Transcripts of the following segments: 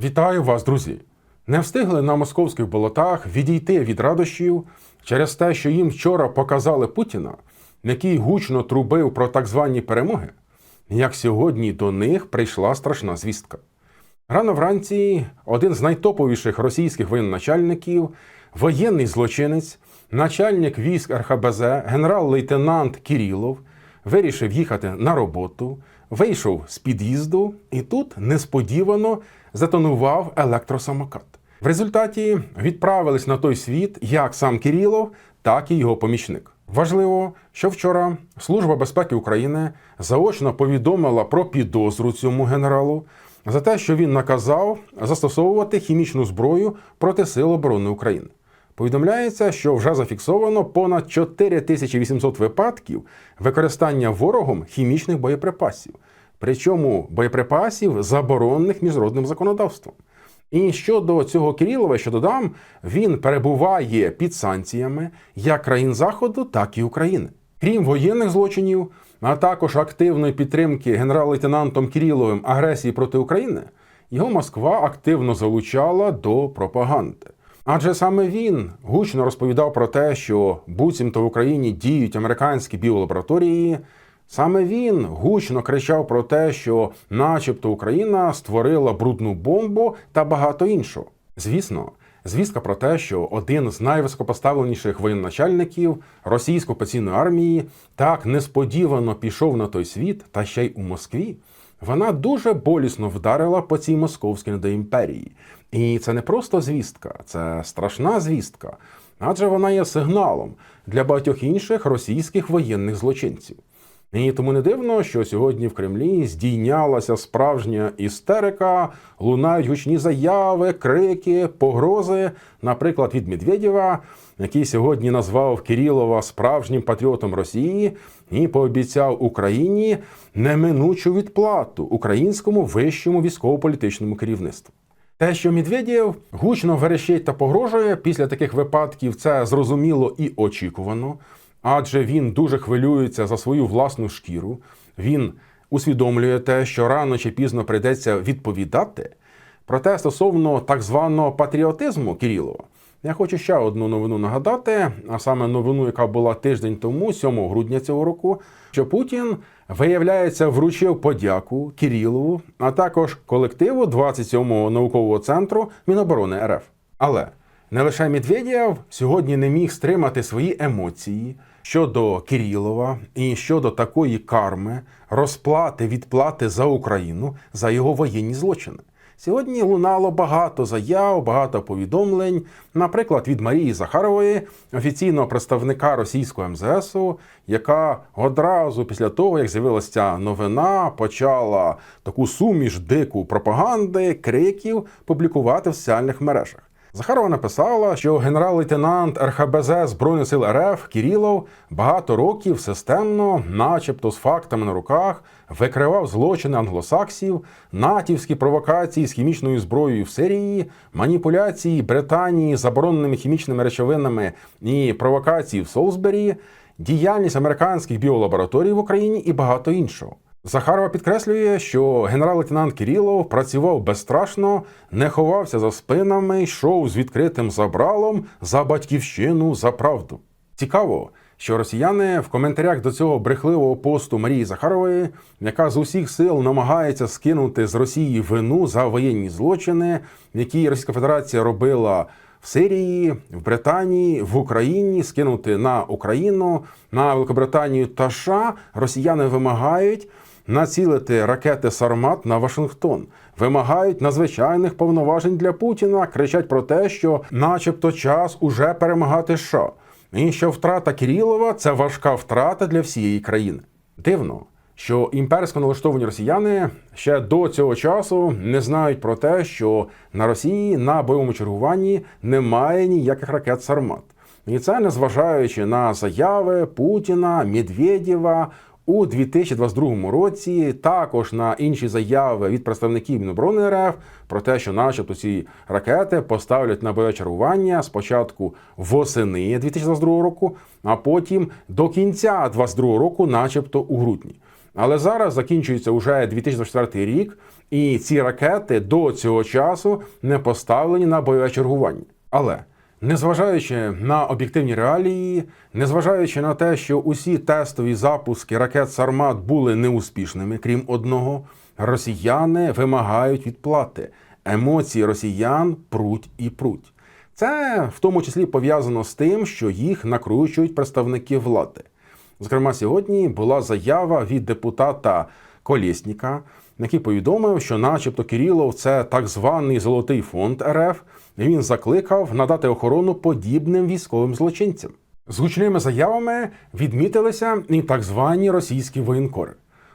Вітаю вас, друзі! Не встигли на московських болотах відійти від радощів через те, що їм вчора показали Путіна, який гучно трубив про так звані перемоги, як сьогодні до них прийшла страшна звістка. Рано вранці один з найтоповіших російських воєначальників, воєнний злочинець, начальник військ РХБЗ, генерал-лейтенант Кірілов, вирішив їхати на роботу, вийшов з під'їзду і тут несподівано затонував електросамокат. В результаті відправились на той світ як сам Кірілов, так і його помічник. Важливо, що вчора Служба безпеки України заочно повідомила про підозру цьому генералу за те, що він наказав застосовувати хімічну зброю проти Сил оборони України. Повідомляється, що вже зафіксовано понад 4800 випадків використання ворогом хімічних боєприпасів, причому боєприпасів, заборонених міжнародним законодавством. І щодо цього Кирилова, що додам, він перебуває під санкціями як країн Заходу, так і України. Крім воєнних злочинів, а також активної підтримки генерал-лейтенантом Кириловим агресії проти України, його Москва активно залучала до пропаганди. Адже саме він гучно розповідав про те, що буцімто в Україні діють американські біолабораторії. Саме він гучно кричав про те, що, начебто, Україна створила брудну бомбу та багато іншого. Звісно, звістка про те, що один з найвисокопоставленіших воєначальників російської окупаційної армії так несподівано пішов на той світ, та ще й у Москві. Вона дуже болісно вдарила по цій московській недоімперії. І це не просто звістка, це страшна звістка, адже вона є сигналом для багатьох інших російських воєнних злочинців. І тому не дивно, що сьогодні в Кремлі здійнялася справжня істерика, лунають гучні заяви, крики, погрози, наприклад, від Медведєва, який сьогодні назвав Кирилова справжнім патріотом Росії і пообіцяв Україні неминучу відплату українському вищому військово-політичному керівництву. Те, що Медведєв гучно верещить та погрожує після таких випадків, це зрозуміло і очікувано, адже він дуже хвилюється за свою власну шкіру. Він усвідомлює те, що рано чи пізно прийдеться відповідати. Проте стосовно так званого патріотизму Кирилова, я хочу ще одну новину нагадати, а саме новину, яка була тиждень тому, 7 грудня цього року, що Путін, виявляється, вручив подяку Кирилову, а також колективу 27-го наукового центру Міноборони РФ. Але не лише Медведєв сьогодні не міг стримати свої емоції щодо Кирилова і щодо такої карми, розплати, відплати за Україну за його воєнні злочини. Сьогодні лунало багато заяв, багато повідомлень, наприклад, від Марії Захарової, офіційного представника російського МЗСу, яка одразу після того, як з'явилася ця новина, почала таку суміш дику пропаганди, криків публікувати в соціальних мережах. Захарова написала, що генерал-лейтенант РХБЗ Збройних сил РФ Кірілов багато років системно, начебто з фактами на руках, викривав злочини англосаксів, натівські провокації з хімічною зброєю в Сирії, маніпуляції Британії забороненими хімічними речовинами і провокації в Солсбері, діяльність американських біолабораторій в Україні і багато іншого. Захарова підкреслює, що генерал-лейтенант Кирилов працював безстрашно, не ховався за спинами, йшов з відкритим забралом за батьківщину за правду. Цікаво, що росіяни в коментарях до цього брехливого посту Марії Захарової, яка з усіх сил намагається скинути з Росії вину за воєнні злочини, які Російська Федерація робила. В Сирії, в Британії, в Україні скинути на Україну, на Великобританію та США росіяни вимагають націлити ракети Сармат на Вашингтон. Вимагають надзвичайних повноважень для Путіна, кричать про те, що, начебто, час уже перемагати США. І що втрата Кирилова це важка втрата для всієї країни. Дивно, що імперсько налаштовані росіяни ще до цього часу не знають про те, що на Росії на бойовому чергуванні немає ніяких ракет Сармат. І це незважаючи на заяви Путіна, Медведєва, у 2022 році також на інші заяви від представників Міноборони РФ про те, що, начебто, ці ракети поставлять на бойове чергування спочатку восени 2022 року, а потім до кінця 2022 року, начебто, у грудні. Але зараз закінчується вже 2024 рік, І ці ракети до цього часу не поставлені на бойове чергування. Але незважаючи на об'єктивні реалії, незважаючи на те, що усі тестові запуски ракет Сармат були неуспішними, крім одного, росіяни вимагають відплати. Емоції росіян пруть і пруть. Це в тому числі пов'язано з тим, що їх накручують представники влади. Зокрема, сьогодні була заява від депутата Колєсніка, який повідомив, що, начебто, Кирилов це так званий золотий фонд РФ. Він закликав надати охорону подібним військовим злочинцям. З гучними заявами відмітилися і так звані російські воєнкори.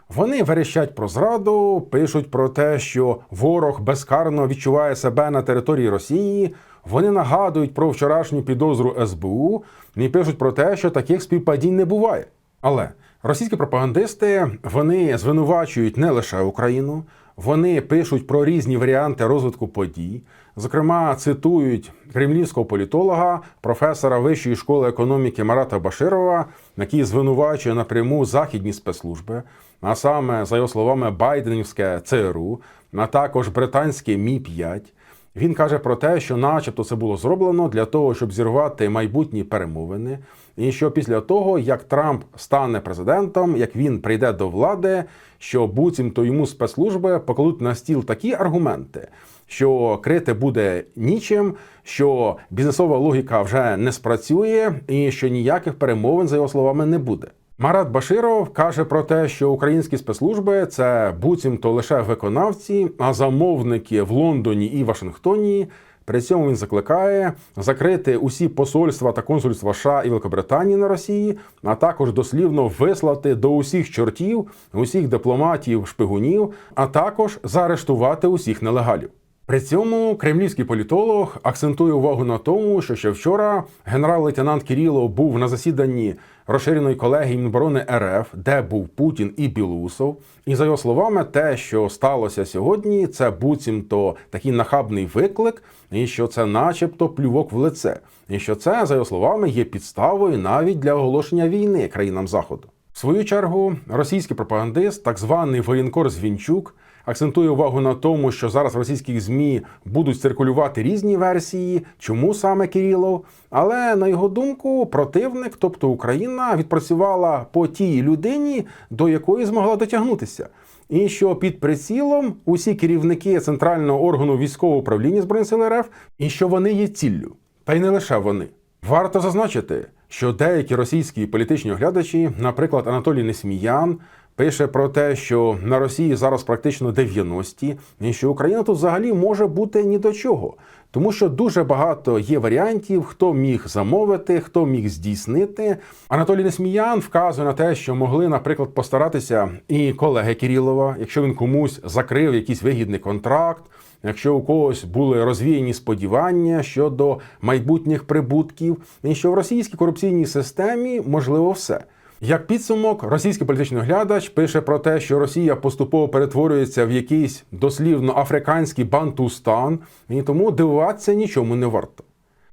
Вони верещать про зраду, пишуть про те, що ворог безкарно відчуває себе на території Росії. Вони нагадують про вчорашню підозру СБУ і пишуть про те, що таких співпадінь не буває. Але російські пропагандисти вони звинувачують не лише Україну, вони пишуть про різні варіанти розвитку подій. Зокрема, цитують кремлівського політолога, професора Вищої школи економіки Марата Баширова, який звинувачує напряму західні спецслужби, а саме, за його словами, Байденівське ЦРУ, а також британське Мі 5 він каже про те, що, начебто, це було зроблено для того, щоб зірвати майбутні перемовини, і що після того, як Трамп стане президентом, як він прийде до влади, що буцімто йому спецслужби покладуть на стіл такі аргументи, що крити буде нічим, що бізнесова логіка вже не спрацює, і що ніяких перемовин, за його словами, не буде. Марат Баширов каже про те, що українські спецслужби це буцімто лише виконавці, а замовники в Лондоні і Вашингтоні. При цьому він закликає закрити усі посольства та консульства США і Великобританії на Росії, а також дослівно вислати до усіх чортів, усіх дипломатів, шпигунів, а також заарештувати усіх нелегалів. При цьому кремлівський політолог акцентує увагу на тому, що ще вчора генерал-лейтенант Кірілов був на засіданні розширеної колегії Міноборони РФ, де був Путін і Білусов. І за його словами, те, що сталося сьогодні, це буцімто такий нахабний виклик, і що це, начебто, плювок в лице, і що це, за його словами, є підставою навіть для оголошення війни країнам Заходу. В свою чергу, російський пропагандист, так званий воєнкор Звінчук, акцентує увагу на тому, що зараз в російських змі будуть циркулювати різні версії, чому саме Кирилов. Але на його думку, противник, тобто Україна, відпрацювала по тій людині, до якої змогла дотягнутися. І що під прицілом усі керівники центрального органу військового управління Збройних сил РФ, і що вони є ціллю, та й не лише вони. Варто зазначити, що деякі російські політичні оглядачі, наприклад, Анатолій Несміян, пише про те, що на Росії зараз практично 90-ті, і що Україна тут взагалі може бути ні до чого, тому що дуже багато є варіантів, хто міг замовити, хто міг здійснити. Анатолій Несміян вказує на те, що могли, наприклад, постаратися і колеги Кирилова, якщо він комусь закрив якийсь вигідний контракт. Якщо у когось були розвіяні сподівання щодо майбутніх прибутків, і що в російській корупційній системі можливо все. Як підсумок, російський політичний оглядач пише про те, що Росія поступово перетворюється в якийсь дослівно африканський бантустан, і тому дивуватися нічому не варто.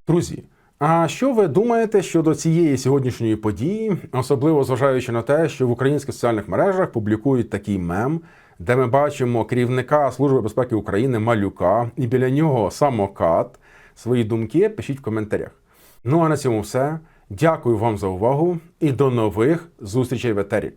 Друзі, а що ви думаєте щодо цієї сьогоднішньої події, особливо зважаючи на те, що в українських соціальних мережах публікують такий мем, де ми бачимо керівника Служби безпеки України Малюка і біля нього самокат? Свої думки пишіть в коментарях. Ну а на цьому все. Дякую вам за увагу і до нових зустрічей в етері.